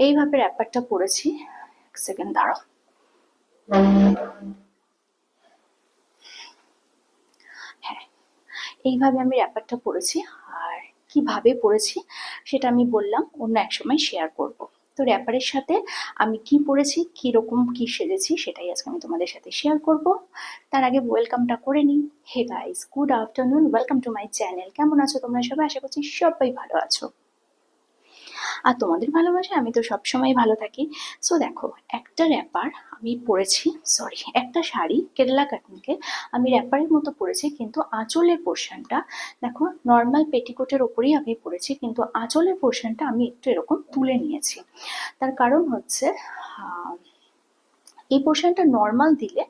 এইভাবে র্যাপারটা পরেছি। এক সেকেন্ড দাঁড়াও। হ্যাঁ এইভাবে আমি র্যাপারটা পরেছি। আর কীভাবে পরেছি সেটা আমি বললাম, অন্য এক সময় শেয়ার করব। তো র্যাপারের সাথে আমি কি পরেছি কি রকম কি সেজেছি সেটাই আজকে আমি তোমাদের সাথে শেয়ার করব। তার আগে ওয়েলকামটা করে নিই। Hey guys good afternoon welcome to my channel কেমন আছো তোমরা সবাই? আশা করছি সবাই ভালো আছো। আর তোমাদের ভালোবাসে আমি তো সবসময় ভালো থাকি। সো দেখো, একটা র্যাপার আমি পরেছি সরি একটা শাড়ি কেরালা কাটনকে আমি র্যাপারের মতো পরেছি, কিন্তু আঁচলের পোর্শনটা দেখো নর্মাল পেটিকোটের ওপরেই আমি পরেছি, কিন্তু আঁচলের পোর্শনটা আমি একটু এরকম তুলে নিয়েছি। তার কারণ হচ্ছে এই পোর্শনটা নর্মাল দিলে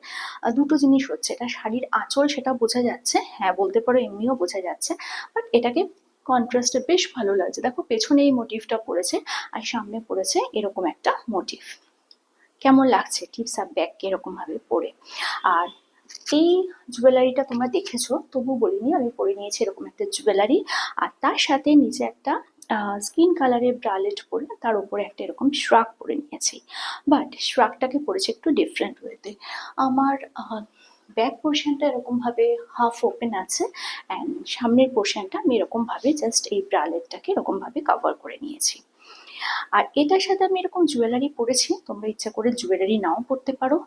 দুটো জিনিস হচ্ছে, এটা শাড়ির আঁচল সেটা বোঝা যাচ্ছে হ্যাঁ বলতে পারো এমনিও বোঝা যাচ্ছে বাট এটাকে কন্ট্রাস্টে বেশ ভালো লাগছে। দেখো পেছনে এই মোটিভটা পড়েছে আর সামনে পড়েছে এরকম একটা মোটিভ কেমন লাগছে টিপস আর ব্যাগ এরকম ভাবে পরে আর এই জুয়েলারিটা তোমরা দেখেছ তবু বলিনি, আমি পরে নিয়েছি এরকম একটা জুয়েলারি আর তার সাথে নিচে একটা স্কিন কালারের ব্রালেট পরে তার উপরে একটা এরকম শ্রাক পরে নিয়েছি। বাট শ্রাকটাকে পরেছে একটু ডিফারেন্ট ওয়েতে আমার ব্যাক পোর্শনটা এরকমভাবে হাফ ওপেন আছে অ্যান্ড সামনের পোর্শনটা আমি এরকমভাবে জাস্ট এই ব্রালেটটাকে এরকমভাবে কভার করে নিয়েছি। আর এটার সাথে আমি এরকম জুয়েলারি পরেছি, তোমরা ইচ্ছা করে জুয়েলারি নাও পরতে পারো।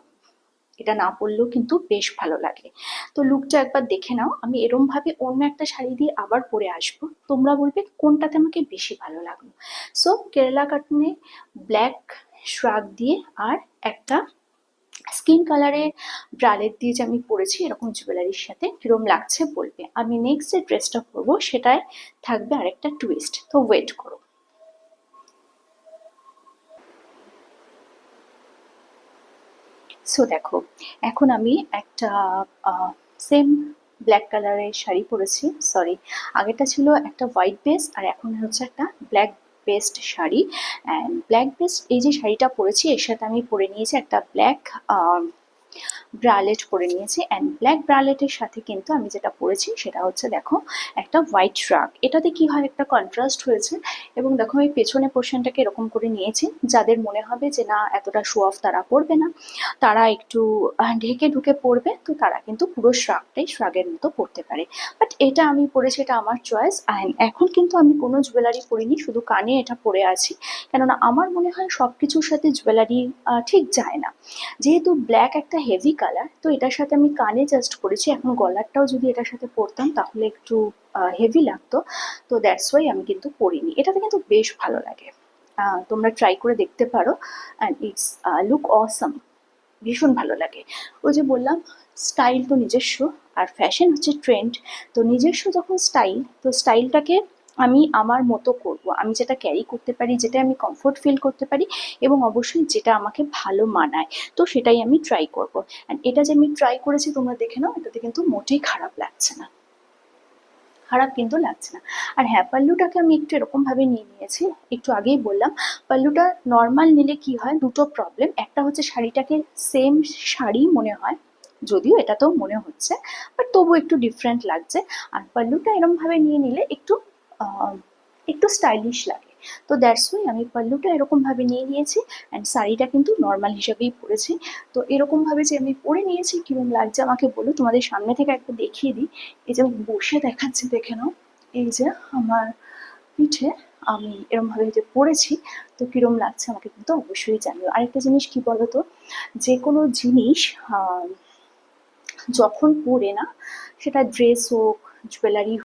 এটা না পরলেও কিন্তু বেশ ভালো লাগে। তো লুকটা একবার দেখে নাও, আমি এরম ভাবে অন্য একটা শাড়ি দিয়ে আবার পরে আসব। তোমরা বলবে কোনটাতে আমাকে বেশি ভালো লাগল। সো কেরালা কাটনে ব্ল্যাক শ্রাগ দিয়ে আর একটা স্কিন কালারের ব্রালেট দিয়ে যে আমি পরেছি, এরকম জুয়েলারির সাথে কিরম লাগছে বলবে। আমি নেক্সট যে ড্রেসটা পরবো, সেটায় থাকবে আরেকটা টুইস্ট তো ওয়েট করো। সো দেখো, এখন আমি একটা সেম ব্ল্যাক কালারের শাড়ি পরেছি সরি আগেটা ছিল একটা হোয়াইট বেস আর এখন হচ্ছে একটা black best sari and black best এই যে শাড়িটা পরেছি, এর সাথে আমি পরে নিয়েছি একটা ব্ল্যাক ব্রালেট পরে নিয়েছি অ্যান্ড ব্ল্যাক ব্রালেটের সাথে কিন্তু আমি যেটা পরেছি সেটা হচ্ছে দেখো একটা হোয়াইট শ্রাগ এটাতে কি হয়? একটা কন্ট্রাস্ট হয়েছে এবং দেখো আমি পেছনে পোর্শনটাকে এরকম করে নিয়েছি। যাদের মনে হবে যে না, এতটা শো অফ তারা করবে না। তারা একটু ঢেকে ঢুকে পড়বে তো তারা কিন্তু পুরো শ্রাগটাই শ্রাগের মতো পড়তে পারে। বাট এটা আমি পরেছি, এটা আমার চয়েস অ্যান্ড এখন কিন্তু আমি কোনো জুয়েলারি পরিনি, শুধু কানে এটা পরে আছি। কেননা আমার মনে হয় সব কিছুর সাথে জুয়েলারি ঠিক যায় না। যেহেতু ব্ল্যাক একটা হেভি কালার তো এটার সাথে আমি কানে জাস্ট করেছি। এখন গলারটাও যদি এটার সাথে পরতাম, তাহলে একটু হেভি লাগতো। তো দ্যাটস ওয়াই আমি কিন্তু পরিনি। এটাতে কিন্তু বেশ ভালো লাগে। তোমরা ট্রাই করে দেখতে পারো। অ্যান্ড ইটস লুক অসম ভীষণ ভালো লাগে। ওই যে বললাম স্টাইল তো নিজস্ব। আর ফ্যাশন হচ্ছে ট্রেন্ড তো নিজস্ব যখন স্টাইল তো স্টাইলটাকে আমি আমার মতো করব। আমি যেটা ক্যারি করতে পারি যেটা আমি কমফোর্ট ফিল করতে পারি এবং অবশ্যই যেটা আমাকে ভালো মানায়, তো সেটাই আমি ট্রাই করব। অ্যান্ড এটা যে আমি ট্রাই করেছি তোমরা দেখে নাও, এটাতে কিন্তু মোটেই খারাপ লাগছে না। খারাপ কিন্তু লাগছে না। আর হ্যাঁ পাল্লুটাকে আমি একটু এরকমভাবে নিয়ে নিয়েছি, একটু আগেই বললাম, পাল্লুটা নর্মাল নিলে কি হয়, দুটো প্রবলেম একটা হচ্ছে শাড়িটাকে সেম শাড়ি মনে হয়, যদিও এটাতেও মনে হচ্ছে বাট তবু একটু ডিফারেন্ট লাগছে। আর পাল্লুটা এরমভাবে নিয়ে নিলে একটু একটু স্টাইলিশ লাগে। তো দ্যাটস ওয়াই আমি পাল্লুটা এরকমভাবে নিয়ে নিয়েছি অ্যান্ড শাড়িটা কিন্তু নর্মাল হিসাবেই পরেছি। তো এরকমভাবে যে আমি পরে নিয়েছি কীরকম লাগছে আমাকে বলো? তোমাদের সামনে থেকে একটা দেখিয়ে দিই। এই যে বসে দেখাচ্ছি, দেখে নাও। এই যে আমার পিঠে আমি এরমভাবে যে পরেছি, তো কিরম লাগছে আমাকে কিন্তু অবশ্যই জানিও। আরেকটা জিনিস কি বলো তো যে কোনো জিনিস যখন পরে না, সেটা ড্রেস হোক জুয়েলারি